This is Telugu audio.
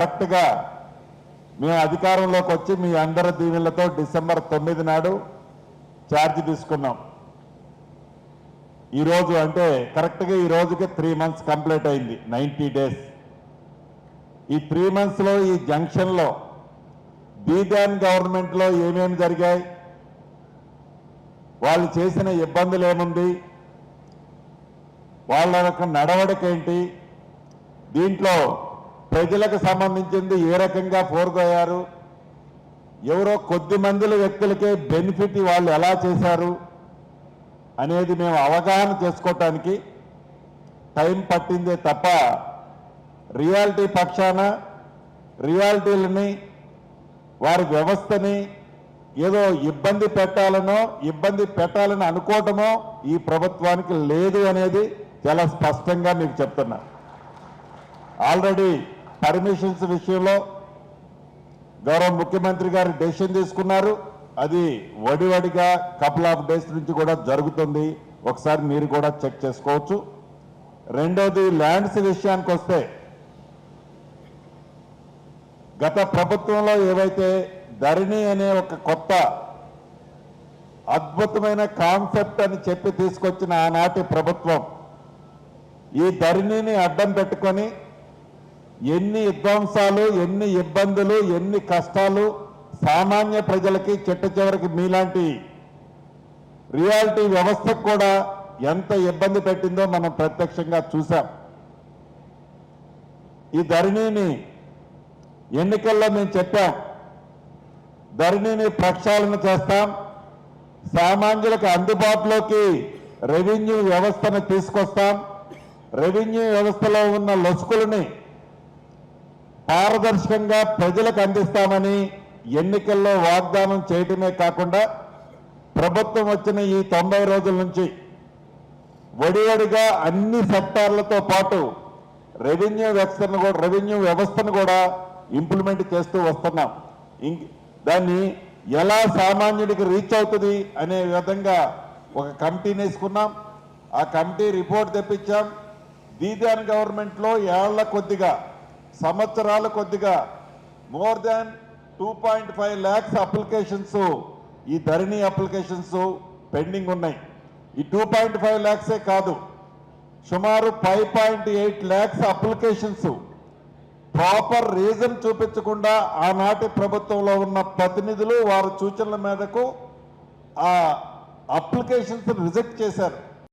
కరెక్ట్గా మేము అధికారంలోకి వచ్చి మీ అందరి దీవెనలతో డిసెంబర్ తొమ్మిది నాడు ఛార్జ్ తీసుకున్నాం. ఈరోజు అంటే కరెక్ట్గా ఈ రోజుకి త్రీ మంత్స్ కంప్లీట్ అయింది నైంటీ డేస్. ఈ త్రీ మంత్స్లో ఈ జంక్షన్లో బీదాన్ గవర్నమెంట్లో ఏమేమి జరిగాయి వాళ్ళు చేసిన ఇబ్బందులు ఏముంది వాళ్ళ యొక్క నడవడిక ఏంటి దీంట్లో ప్రజలకు సంబంధించింది ఏ రకంగా పోరుకోయారు ఎవరో కొద్ది మందిల వ్యక్తులకే బెనిఫిట్ వాళ్ళు ఎలా చేశారు? అనేది మేము అవగాహన చేసుకోవటానికి టైం పట్టిందే తప్ప రియాలిటీ పక్షాన రియాలిటీలని వారి వ్యవస్థని ఏదో ఇబ్బంది పెట్టాలనో ఇబ్బంది పెట్టాలని అనుకోవటమో ఈ ప్రభుత్వానికి లేదు అనేది చాలా స్పష్టంగా మీకు చెప్తున్నా. ఆల్రెడీ పర్మిషన్స్ విషయంలో గౌరవ ముఖ్యమంత్రి గారు డెసిషన్ తీసుకున్నారు. అది వడివడిగా కపుల్ ఆఫ్ డేస్ నుంచి కూడా జరుగుతుంది. ఒకసారి మీరు కూడా చెక్ చేసుకోవచ్చు. రెండోది ల్యాండ్స్ విషయానికి వస్తే గత ప్రభుత్వంలో ఏవైతే ధరణి అనే ఒక కొత్త అద్భుతమైన కాన్సెప్ట్ అని చెప్పి తీసుకొచ్చిన ఆనాటి ప్రభుత్వం ఈ ధరణిని అడ్డం పెట్టుకొని ఎన్ని విధ్వంసాలు ఎన్ని ఇబ్బందులు ఎన్ని కష్టాలు సామాన్య ప్రజలకి చెట్ట చివరికి మీలాంటి రియాలిటీ వ్యవస్థకు కూడా ఎంత ఇబ్బంది పెట్టిందో మనం ప్రత్యక్షంగా చూసాం ఈ ధరణిని ఎన్నికల్లో మేము చెప్పాం. ధరణిని ప్రక్షాళన చేస్తాం. సామాన్యులకు అందుబాటులోకి రెవెన్యూ వ్యవస్థను తీసుకొస్తాం. రెవెన్యూ వ్యవస్థలో ఉన్న లొసుకులని పారదర్శకంగా ప్రజలకు అందిస్తామని ఎన్నికల్లో వాగ్దానం చేయటమే కాకుండా ప్రభుత్వం వచ్చిన ఈ తొంభై రోజుల నుంచి వడివడిగా అన్ని సెక్టార్లతో పాటు రెవెన్యూ వ్యవస్థను కూడా రెవెన్యూ వ్యవస్థను కూడా ఇంప్లిమెంట్ చేస్తూ వస్తున్నాం. దాన్ని ఎలా సామాన్యుడికి రీచ్ అవుతుంది అనే విధంగా ఒక కమిటీని వేసుకున్నాం. ఆ కమిటీ రిపోర్ట్ తెప్పించాం. దీదాన్ గవర్నమెంట్లో ఏళ్ళ కొద్దిగా సంవత్సరాల కొద్దిగా more than two point five lakhs applications ఈ ధరణి అప్లికేషన్స్ పెండింగ్ ఉన్నాయి. ఈ టూ పాయింట్ ఫైవ్ ల్యాక్సే కాదు సుమారు five point eight lakhs applications. Proper reason చూపించకుండా ఆనాటి ప్రభుత్వంలో ఉన్న ప్రతినిధులు వారి సూచనల మేరకు ఆ అప్లికేషన్స్ రిజెక్ట్ చేశారు.